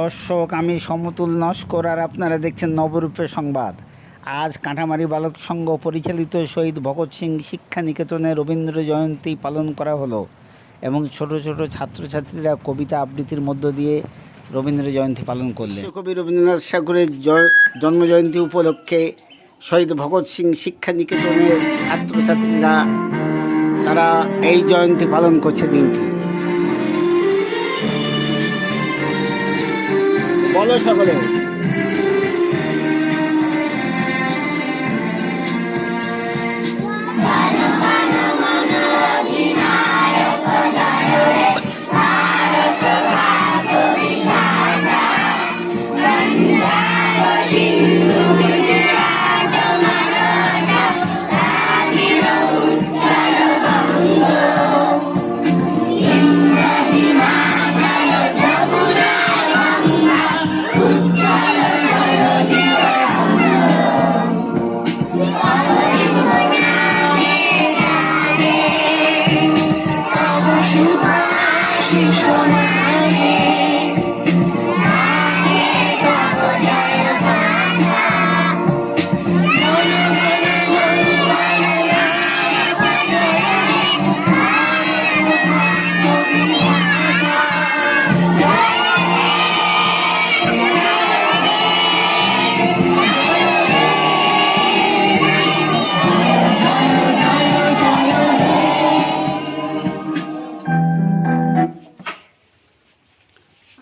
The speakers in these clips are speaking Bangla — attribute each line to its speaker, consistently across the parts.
Speaker 1: দর্শক, আমি সমতুল নস্কর আর আপনারা দেখছেন নবরূপে সংবাদ। আজ কাঁঠামারি বালক সংঘ পরিচালিত শহীদ ভগৎ সিং শিক্ষা নিকেতনে রবীন্দ্র জয়ন্তী পালন করা হলো এবং ছোট ছোট ছাত্রছাত্রীরা কবিতা আবৃত্তির মধ্য দিয়ে রবীন্দ্র জয়ন্তী পালন করলেন। কবি রবীন্দ্রনাথ ঠাকুরের জন্ম জয়ন্তী উপলক্ষে শহীদ ভগৎ সিং শিক্ষা নিকেতনের ছাত্রছাত্রীরা, তারা এই জয়ন্তী পালন করছে দিনটি। বলো সকলে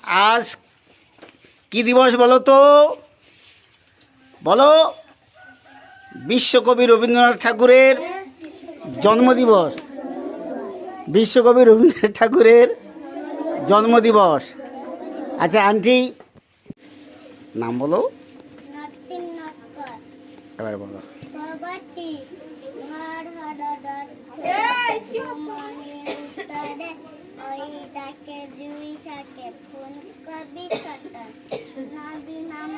Speaker 1: আজ কি দিবস বলো তো? বলো বিশ্বকবি রবীন্দ্রনাথ ঠাকুরের জন্মদিবস। বিশ্বকবি রবীন্দ্রনাথ ঠাকুরের জন্মদিবস। আচ্ছা আন্টি নাম বলো। এবার বলো।
Speaker 2: ডাকে জুই থাকে ফোন কবি কটন নদী নামারে